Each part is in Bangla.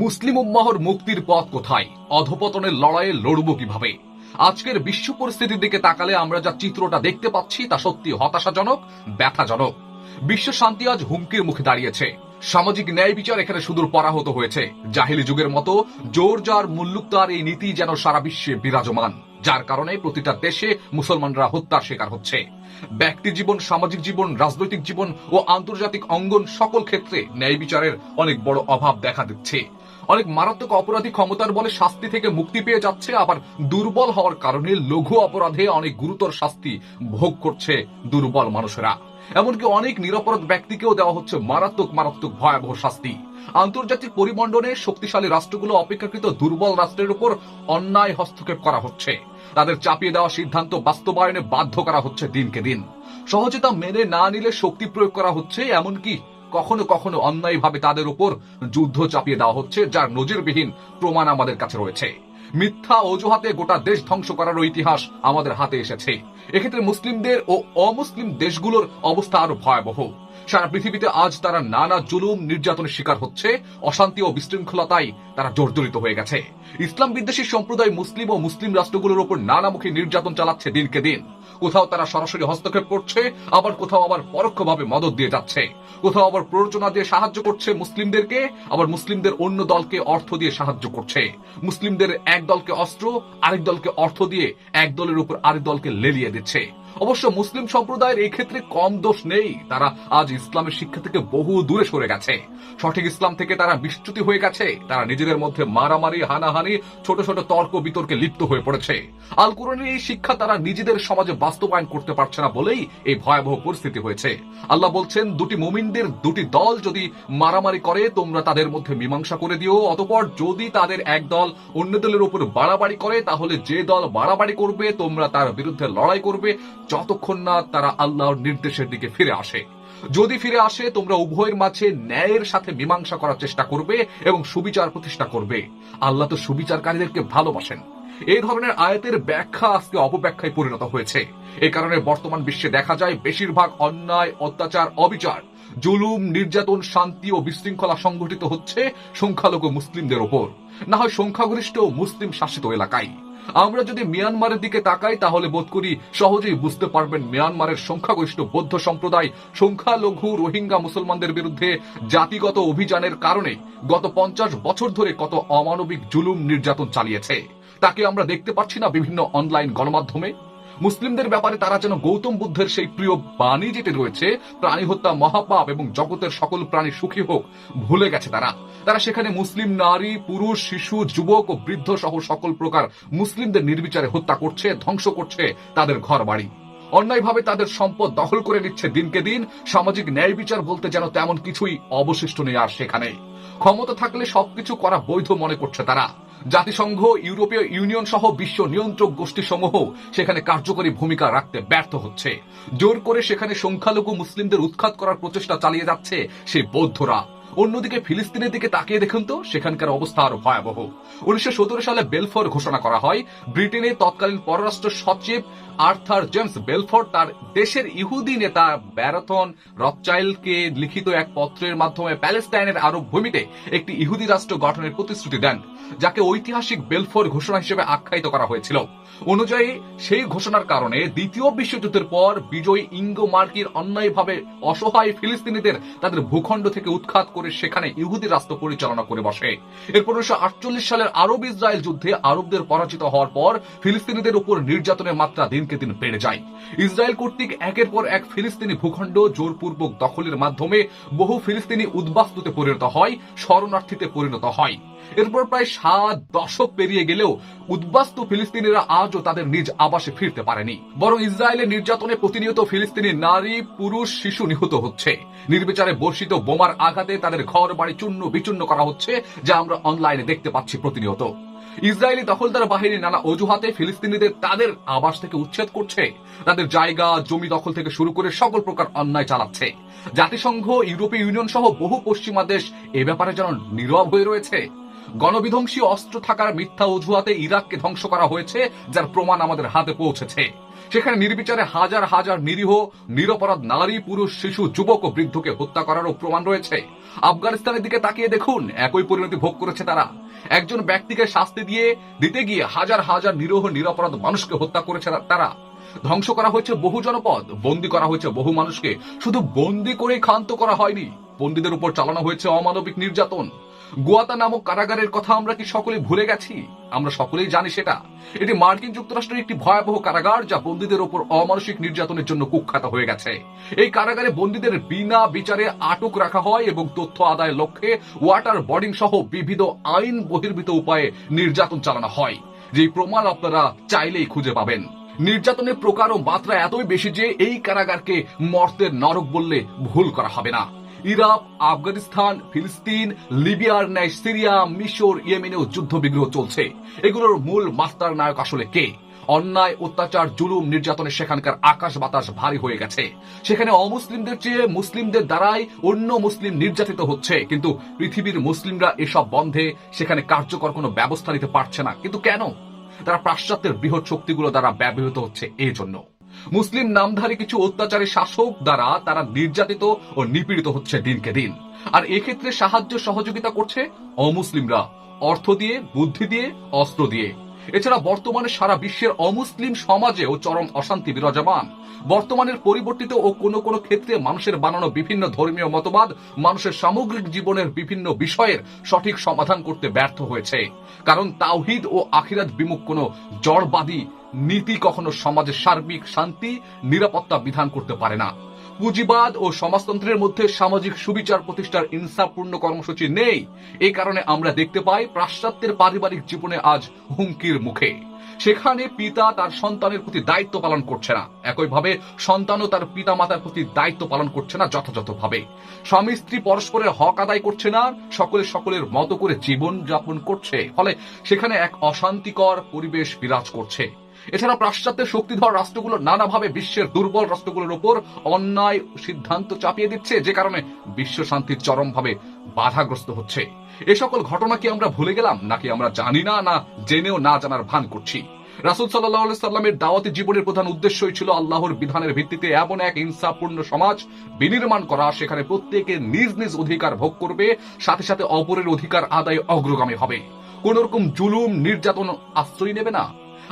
মুসলিম উম্মাহর মুক্তির পথ কোথায়? অধপতনের লড়াইয়ে লড়ব কীভাবে? আজকের বিশ্ব পরিস্থিতির দিকে তাকালে আমরা যা চিত্রটা দেখতে পাচ্ছি তা সত্যি হতাশাজনক, ব্যথাজনক। বিশ্ব শান্তি আজ হুমকির মুখে দাঁড়িয়েছে। সামাজিক ন্যায় বিচার এখানে সুদূর পরাহত হয়েছে। জাহিলি যুগের মতো জোর যার মুল্লুকতার এই নীতি যেন সারা বিশ্বে বিরাজমান, যার কারণে প্রতিটা দেশে মুসলমানরা হত্যার শিকার হচ্ছে। ব্যক্তি জীবন, সামাজিক জীবন, রাজনৈতিক জীবন ও আন্তর্জাতিক অঙ্গন সকল ক্ষেত্রে ন্যায় বিচারের অনেক বড় অভাব দেখা দিচ্ছে। অনেক মারাত্মক অপরাধী ক্ষমতার বলে শাস্তি থেকে মুক্তি পেয়ে যাচ্ছে, আবার দুর্বল হওয়ার কারণে লঘু অপরাধে অনেক গুরুতর শাস্তি ভোগ করছে দুর্বল মানুষেরা। এমনকি অনেক নিরপরাধ ব্যক্তিকেও দেওয়া হচ্ছে মারাত্মক মারাত্মক ভয়াবহ শাস্তি। আন্তর্জাতিক পরিমণ্ডলে শক্তিশালী রাষ্ট্রগুলো অপেক্ষাকৃত দুর্বল রাষ্ট্রের উপর অন্যায় হস্তক্ষেপ করা হচ্ছে। তাদের চাপিয়ে দেওয়া সিদ্ধান্ত বাস্তবায়নে বাধ্য করা হচ্ছে দিনকে দিন। সহজে তা মেনে না নিলে শক্তি প্রয়োগ করা হচ্ছে, এমনকি কখনো কখনো অন্যায়ভাবে তাদের উপর যুদ্ধ চাপিয়ে দেওয়া হচ্ছে, যার নজিরবিহীন প্রমাণ আমাদের কাছে রয়েছে। মিথ্যা অজুহাতে গোটা দেশ ধ্বংস করার ইতিহাস আমাদের হাতে এসেছে। এক্ষেত্রে মুসলিমদের ও অমুসলিম দেশগুলোর অবস্থা আরও ভয়াবহ। সারা পৃথিবীতে আজ তারা নানা জুলুম, নির্যাতনের শিকার হচ্ছে, অশান্তি ও বিশৃঙ্খলতায় তারা জর্জরিত হয়ে গেছে। ইসলাম বিদ্বেষী সম্প্রদায় মুসলিম ও মুসলিম রাষ্ট্রগুলোর উপর নানামুখী নির্যাতন চালাচ্ছে দিনকে দিন। কোথাও তারা সরাসরি হস্তক্ষেপ করছে, আবার কোথাও আবার পরোক্ষভাবে মদত দিয়ে যাচ্ছে। কোথাও আবার প্ররোচনা দিয়ে সাহায্য করছে মুসলিমদেরকে, আবার মুসলিমদের অন্য দলকে অর্থ দিয়ে সাহায্য করছে। মুসলিমদের এক দলকে অস্ত্র, আরেক দলকে অর্থ দিয়ে এক দলের উপর আরেক দলকে লেলিয়ে দিচ্ছে। অবশ্য মুসলিম সম্প্রদায়ের এই ক্ষেত্রে কম দোষ নেই। তারা আজ ইসলামের শিক্ষা থেকে বহু দূরে সরে গেছে। সঠিক ইসলাম থেকে তারা বিচ্যুতি হয়ে গেছে। তারা নিজেদের মধ্যে মারামারি, হানাহানি, ছোট ছোট তর্ক বিতর্কে লিপ্ত হয়ে পড়েছে। আল কোরআনের এই শিক্ষা তারা নিজেদের সমাজে বাস্তবায়ন করতে পারছে না বলেই এই ভয়াবহ পরিস্থিতি হয়েছে। আল্লাহ বলছেন, দুটি মুমিনদের দুটি দল যদি মারামারি করে, তোমরা তাদের মধ্যে মীমাংসা করে দিও। অতপর যদি তাদের এক দল অন্য দলের উপর বাড়াবাড়ি করে, তাহলে যে দল বাড়াবাড়ি করবে, তোমরা তার বিরুদ্ধে লড়াই করবে। যতক্ষণ না তারা আল্লাহর নির্দেশের দিকে ফিরে আসে। যদি ফিরে আসে, তোমরা উভয়ের মাঝে ন্যায়ের সাথে মীমাংসা করার চেষ্টা করবে এবং সুবিচার প্রতিষ্ঠা করবে। আল্লাহ তো সুবিচারকারীদেরকে ভালোবাসেন। এই ধরনের আয়াতের ব্যাখ্যা আজকে অপব্যাখ্যায় পরিণত হয়েছে। এ কারণে বর্তমান বিশ্বে দেখা যায় বেশিরভাগ অন্যায়, অত্যাচার, অবিচার, জুলুম, নির্যাতন, শান্তি ও বিশৃঙ্খলা সংঘটিত হচ্ছে সংখ্যালঘু মুসলিমদের ওপর। না হয় সংখ্যাগরিষ্ঠ মুসলিম শাসিত এলাকায়। আমরা যদি মিয়ানমারের দিকে তাকাই, তাহলে বোধ করি সহজেই বুঝতে পারবেন মিয়ানমারের সংখ্যাগরিষ্ঠ বৌদ্ধ সম্প্রদায় সংখ্যালঘু রোহিঙ্গা মুসলমানদের বিরুদ্ধে জাতিগত অভিযানের কারণে গত পঞ্চাশ বছর ধরে কত অমানবিক জুলুম নির্যাতন চালিয়েছে। তাকে আমরা দেখতে পাচ্ছি না বিভিন্ন অনলাইন গণমাধ্যমে। মুসলিমদের ব্যাপারে তারা যেন গৌতম বুদ্ধের সেই প্রিয় বাণী যেটি রয়েছে, প্রাণী হত্যা, মহাপাপ এবং জগতের সকল প্রাণী সুখী হোক, ভুলে গেছে তারা। তারা সেখানে মুসলিম নারী, পুরুষ, শিশু, যুবক ও বৃদ্ধ সহ সকল প্রকার মুসলিমদের নির্বিচারে হত্যা করছে, ধ্বংস করছে তাদের ঘর বাড়ি অন্যায়ভাবে তাদের সম্পদ দখল করে নিচ্ছে দিনকে দিন, সামাজিক ন্যায় বিচার বলতে যেন তেমন কিছুই অবশিষ্ট নেই আর সেখানে। ক্ষমতা থাকলে সবকিছু করা বৈধ মনে করছে তারা। জাতিসংঘ, ইউরোপীয় ইউনিয়ন সহ বিশ্ব নিয়ন্ত্রক গোষ্ঠী সমূহ সেখানে কার্যকরী ভূমিকা রাখতে ব্যর্থ হচ্ছে। জোর করে সেখানে সংখ্যালঘু মুসলিমদের উৎখাত করার প্রচেষ্টা চালিয়ে যাচ্ছে সেই বৌদ্ধরা। অন্যদিকে ফিলিস্তিনের দিকে তাকিয়ে দেখুন তো, সেখানকার অবস্থা আরও ভয়াবহ। উনিশশো সালে বেলফোর ঘোষণা করা হয়, ব্রিটেনে তৎকালীন পররাষ্ট্র সচিব আর্থার জেমস বেলফোর্ড তার দেশের ইহুদি নেতা ব্যারাথন রথচাইল্ডকে লিখিত এক পত্রের মাধ্যমে প্যালেস্টাইনের আরব ভূমিতে একটি ইহুদি রাষ্ট্র গঠনের প্রতিশ্রুতি দেন, যাকে ঐতিহাসিক বেলফোর ঘোষণা হিসেবে আখ্যায়িত করা হয়েছিল। অনুযায়ী, সেই ঘোষণার কারণে দ্বিতীয় বিশ্বযুদ্ধের পর বিজয়ী ইঙ্গো মার্কির অন্যায়ভাবে অসহায় ফিলিস্তিনিদের তাদের ভূখণ্ড থেকে উৎখাত করে সেখানে ইহুদি রাষ্ট্র পরিচালনা করে বসে। এরপর উনিশশো আটচল্লিশ সালের আরব ইসরায়েল যুদ্ধে আরবদের পরাজিত হওয়ার পর ফিলিস্তিনিদের উপর নির্যাতনের মাত্রা দিনকে দিন বেড়ে যায়। ইসরায়েল কর্তৃক একের পর এক ফিলিস্তিনি ভূখণ্ড জোরপূর্বক দখলের মাধ্যমে বহু ফিলিস্তিনি উদ্বাস্তুতে পরিণত হয়, শরণার্থীতে পরিণত হয়। এরপর প্রায় সাত দশক পেরিয়ে গেলেও উদ্বাস্তু ফিলিস্তিনিরা আজও তাদের নিজ আবাসে ফিরতে পারেনি। বরং ইসরায়েলের নির্যাতনে প্রতিনিয়ত ফিলিস্তিনি নারী, পুরুষ, শিশু নিহত হচ্ছে। নির্বিচারে বর্ষিত বোমার আঘাতে তাদের ঘর বাড়ি চূর্ণ বিচূর্ণ করা হচ্ছে, যা আমরা অনলাইনে দেখতে পাচ্ছি প্রতিনিয়ত। ইসরায়েলি দখলদার বাহিনী নানা অজুহাতে ফিলিস্তিনিদের তাদের আবাস থেকে উচ্ছেদ করছে। তাদের জায়গা, জমি দখল থেকে শুরু করে সকল প্রকার অন্যায় চালাচ্ছে। জাতিসংঘ, ইউরোপীয় ইউনিয়ন সহ বহু পশ্চিমা দেশ এ ব্যাপারে যেন নীরব হয়ে রয়েছে। গণবিধ্বংসী অস্ত্র থাকার মিথ্যা অজুহাতে ইরাককে ধ্বংস করা হয়েছে, যার প্রমাণ আমাদের হাতে পৌঁছেছে। সেখানে নির্বিচারে হাজার হাজার নিরীহ, নিরপরাধ নারী, পুরুষ, শিশু, যুবক ও বৃদ্ধকে হত্যা করারও প্রমাণ রয়েছে। আফগানিস্তানের দিকে তাকিয়ে দেখুন, একই পরিণতি ভোগ করেছে তারা। একজন ব্যক্তিকে শাস্তি দিয়ে দিতে গিয়ে হাজার হাজার নিরহ নিরাপরাধ মানুষকে হত্যা করেছে তারা। ধ্বংস করা হয়েছে বহু জনপদ, বন্দী করা হয়েছে বহু মানুষকে। শুধু বন্দি করে ক্ষান্ত করা হয়নি বন্দীদের উপর চালানো হয়েছে অমানবিক নির্যাতন। গোয়াতা নামক কারাগারের কথা আমরা কি সকলে ভুলে গেছি? আমরা সকলেই জানি সেটা। এটি মার্কিন যুক্তরাষ্ট্রের একটি ভয়াবহ কারাগার যা বন্দীদের উপর অমানসিক নির্যাতনের জন্য কুখ্যাত হয়ে গেছে। এই কারাগারে বন্দীদের বিনা বিচারে আটক রাখা হয় এবং তথ্য আদায়ের লক্ষ্যে ওয়াটার বডিং সহ বিবিধ আইন বহির্ভূত উপায়ে নির্যাতন চালানো হয়, যেই প্রমাণ আপনারা চাইলেই খুঁজে পাবেন। নির্যাতনের প্রকার ও মাত্রা এতই বেশি যে এই কারাগারকে মর্তের নরক বললে ভুল করা হবে না। ইরাক, আফগানিস্তান, ফিলিস্তিন, লিবিয়ার ন্যায় সিরিয়া, মিশর, ইয়েমেনেও যুদ্ধ বিগ্রহ চলছে। এগুলোর মূল মাস্টার নায়ক আসলে কে? অন্যায়, অত্যাচার, জুলুম, নির্যাতনে সেখানকার আকাশ বাতাস ভারী হয়ে গেছে। সেখানে অমুসলিমদের চেয়ে মুসলিমদের দ্বারাই অন্য মুসলিম নির্যাতিত হচ্ছে। কিন্তু পৃথিবীর মুসলিমরা এসব বন্ধে সেখানে কার্যকর কোনো ব্যবস্থা নিতে পারছে না। কিন্তু কেন? তারা পাশ্চাত্যের বৃহৎ শক্তিগুলো দ্বারা ব্যবহৃত হচ্ছে এই জন্য মুসলিম নামধারী কিছু অত্যাচারী শাসক দ্বারা তারা নির্যাতিত ও নিপীড়িত হচ্ছে দিনকে দিন। আর এক্ষেত্রে সাহায্য সহযোগিতা করছে অমুসলিমরা। অর্থ দিয়ে, বুদ্ধি দিয়ে, অস্ত্র দিয়ে। এছাড়া বর্তমানে সারা বিশ্বের অমুসলিম সমাজেও চরম অশান্তি বিরাজমান। বর্তমানের পরিবর্তিত ও কোনো কোনো ক্ষেত্রে মানুষের বানানো বিভিন্ন ধর্মীয় মতবাদ মানুষের সামগ্রিক জীবনের বিভিন্ন বিষয়ের সঠিক সমাধান করতে ব্যর্থ হয়েছে। কারণ তাওহিদ ও আখিরাত বিমুখ কোনো জড়বাদী নীতি কখনো সমাজের সার্বিক শান্তি, নিরাপত্তা বিধান করতে পারে না। পুঁজিবাদ ও সমাজতন্ত্রের মধ্যে সামাজিক সুবিচার প্রতিষ্ঠার ইনসাফপূর্ণ কর্মসূচি নেই। এই কারণে আমরা দেখতে পাই পাশ্চাত্যের পারিবারিক জীবনে আজ হুমকির মুখে। সেখানে পিতা তার সন্তানের প্রতি দায়িত্ব পালন করছে না। একইভাবে সন্তানও তার পিতা মাতার প্রতি দায়িত্ব পালন করছে না যথাযথভাবে। স্বামী স্ত্রী পরস্পরের হক আদায় করছে না, সকলে সকলের মতো করে জীবন যাপন করছে। ফলে সেখানে এক অশান্তিকর পরিবেশ বিরাজ করছে। এছাড়া পাশ্চাত্যের শক্তিধর রাষ্ট্রগুলো নানাভাবে বিশ্বের দুর্বল রাষ্ট্রগুলোর উপর অন্যায় সিদ্ধান্ত চাপিয়ে দিচ্ছে, যে কারণে বিশ্ব শান্তির চরমভাবে বাধাগ্রস্ত হচ্ছে। এ সকল ঘটনা কি আমরা ভুলে গেলাম, নাকি আমরা জানি না না জেনেও না জানার ভান করছি? রাসুল সাল্লাহ সাল্লামের দাওয়াতি জীবনের প্রধান উদ্দেশ্যই ছিল আল্লাহর বিধানের ভিত্তিতে এমন এক ইনসাফপূর্ণ সমাজ বিনির্মাণ করা, সেখানে প্রত্যেকে নিজ নিজ অধিকার ভোগ করবে, সাথে সাথে অপরের অধিকার আদায় অগ্রগামী হবে। কোন রকম জুলুম, নির্যাতন আশ্রয় নেবে না।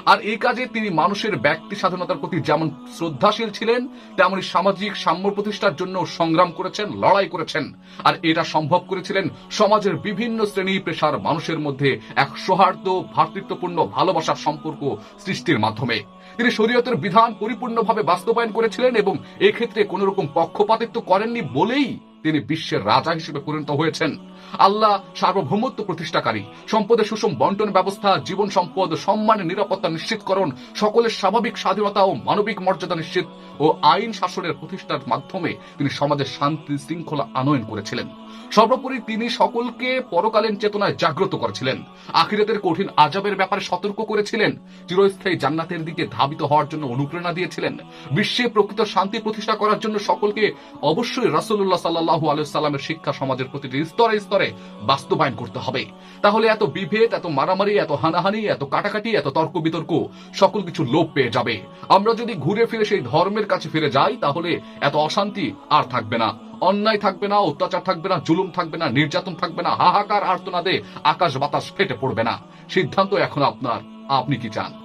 আর এই কাজে তিনি মানুষের ব্যক্তি স্বাধীনতার প্রতি যেমন শ্রদ্ধাশীল ছিলেন, তেমনি সামাজিক সাম্য প্রতিষ্ঠার জন্য সংগ্রাম করেছেন, লড়াই করেছেন। আর এটা সম্ভব করেছিলেন সমাজের বিভিন্ন শ্রেণি পেশার মানুষের মধ্যে এক সৌহার্দ্য, ভ্রাতৃত্বপূর্ণ ভালোবাসার সম্পর্ক সৃষ্টির মাধ্যমে। তিনি শরীয়তের বিধান পরিপূর্ণভাবে বাস্তবায়ন করেছিলেন এবং এক্ষেত্রে কোন রকম পক্ষপাতিত্ব করেননি বলেই তিনি বিশ্বের রাজা হিসেবে পরিণত হয়েছেন। আল্লাহ সার্বভৌমত্ব প্রতিষ্ঠাকারী। সম্পদের সুষম বন্টন ব্যবস্থা, জীবন সম্পদ সম্মানের নিরাপত্তা নিশ্চিতকরণ, সকলের স্বাভাবিক স্বাধীনতা ও মানবিক মর্যাদা নিশ্চিত ও আইন শাসনের প্রতিষ্ঠার মাধ্যমে তিনি সমাজের শান্তি শৃঙ্খলা আনয়ন করেছিলেন। সর্বোপরি তিনি সকলকে পরকালীন চেতনায় জাগ্রত করেছিলেন। আখিরাতের কঠিন আজাবের ব্যাপারে সতর্ক করেছিলেন। চিরস্থায়ী জান্নাতের দিকে ধাবিত হওয়ার জন্য অনুপ্রেরণা দিয়েছিলেন। বিশ্বে প্রকৃত শান্তি প্রতিষ্ঠা করার জন্য সকলকে অবশ্যই রাসুল্লাহ সাল্লাহু আলাইসাল্লামের শিক্ষা সমাজের প্রতিটি স্তরে স্তরে বাস্তবায়ন করতে হবে। তাহলে এত বিভেদ, এত মারামারি, এত হানাহানি, এত কাটাকাটি, এত তর্ক বিতর্ক সকল কিছু লোপ পেয়ে যাবে। আমরা যদি ঘুরে ফিরে সেই ধর্মের কাছে ফিরে যাই, তাহলে এত অশান্তি আর থাকবে না। অন্যায় থাকবে না, অত্যাচার থাকবে না, জুলুম থাকবে না, নির্যাতন থাকবে না, হাহাকার আর্তনাদে আকাশ বাতাস ফেটে পড়বে না। সিদ্ধান্ত এখন আপনার। আপনি কি চান?